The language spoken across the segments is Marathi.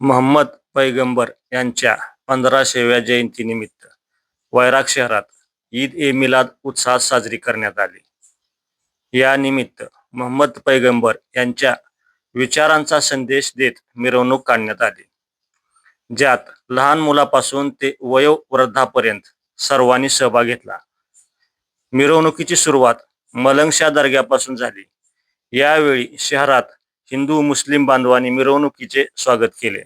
महम्मद पैगंबर यांच्या पंधराशेव्या जयंतीनिमित्त वैराग शहरात ईद ए मिलाद उत्साहात साजरी करण्यात आली. या निमित्त महम्मद पैगंबर यांच्या विचारांचा संदेश देत मिरवणूक काढण्यात आली. ज्यात लहान मुलापासून ते वयोवृद्धापर्यंत सर्वांनी सहभाग घेतला. मिरवणुकीची सुरुवात मलंगशा दर्ग्यापासून झाली. यावेळी शहरात हिंदू मुस्लिम बांधवांनी मिरवणुकीचे स्वागत केले.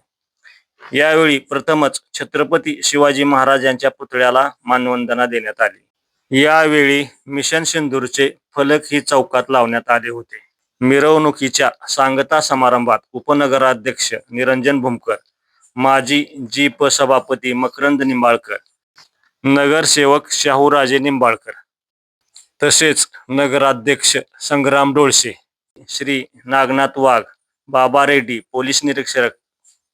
यावेळी प्रथमच छत्रपती शिवाजी महाराज यांच्या पुतळ्याला मानवंदना देण्यात आली. यावेळी मिशन सिंदूरचे फलक ही चौकात लावण्यात आले होते. मिरवणुकीच्या सांगता समारंभात उपनगराध्यक्ष निरंजन भूमकर माजी जीप सभापती मकरंद निंबाळकर नगरसेवक शाहूराजे निंबाळकर तसेच नगराध्यक्ष संग्राम डोळसे श्री नागनाथ वाघ बाबा रेड्डी पोलीस निरीक्षक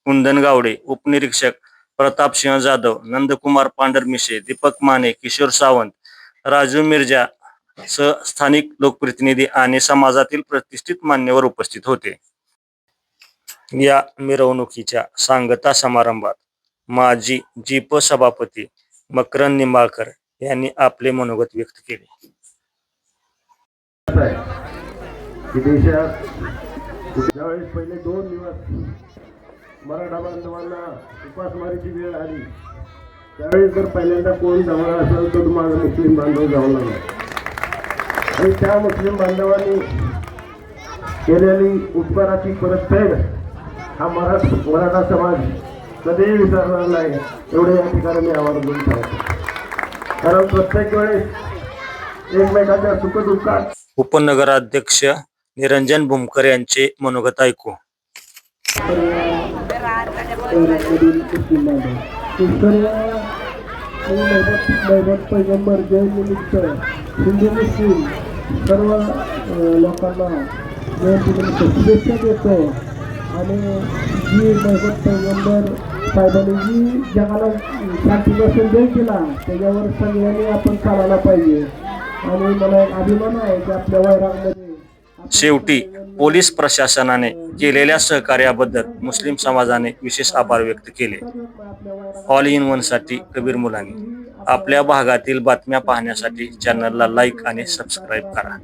कुंदन गावडे उपनिरीक्षक प्रतापसिंह जाधव नंदकुमार पांढरमिशे दीपक माने किशोर सावंत राजू मिर्जा सह स्थानिक लोकप्रतिनिधी आणि समाजातील प्रतिष्ठित मान्यवर उपस्थित होते. या मिरवणुकीच्या सांगता समारंभात माजी जीप सभापती मकरन निंबाळकर यांनी आपले मनोगत व्यक्त केले. की देशात ज्यावेळेस पहिले दोन दिवस मराठा बांधवांना उपासमारीची वेळ आली त्यावेळेस जर पहिल्यांदा कोण जवळ असेल तर तुम्हाला मुस्लिम बांधव जाऊ लागला. आणि त्या मुस्लिम बांधवांनी केलेली उपकाराची परतफेड हा मराठ मराठा समाज कधीही विसरणार नाही एवढे या ठिकाणी मी आवाज देऊन सांगतो. कारण प्रत्येक वेळेस एकमेकाच्या सुखदुःखात उपनगराध्यक्ष निरंजन भूमकर यांचे मनोगत ऐकू. पैगंबर जयनिमित्त हिंदू मुस्लिम सर्व लोकांना जयंतीनिमित्त शुभेच्छा देतो आणि जी मोहम्मद पैगंबर साहेबांनी जी जगाला शांतीचा संदेश दिला त्याच्यावर सगळ्यांनी आपण चालायला पाहिजे आणि मला एक अभिमान आहे की आपल्या वैरागमध्ये शेवटी पोलीस प्रशासनाने केलेल्या सहकार्याबद्दल मुस्लिम समाजाने विशेष आभार व्यक्त केले. ऑल इन वनसाठी कबीर मुलांनी. आपल्या भागातील बातम्या पाहण्यासाठी चॅनलला लाईक आणि सबस्क्राईब करा.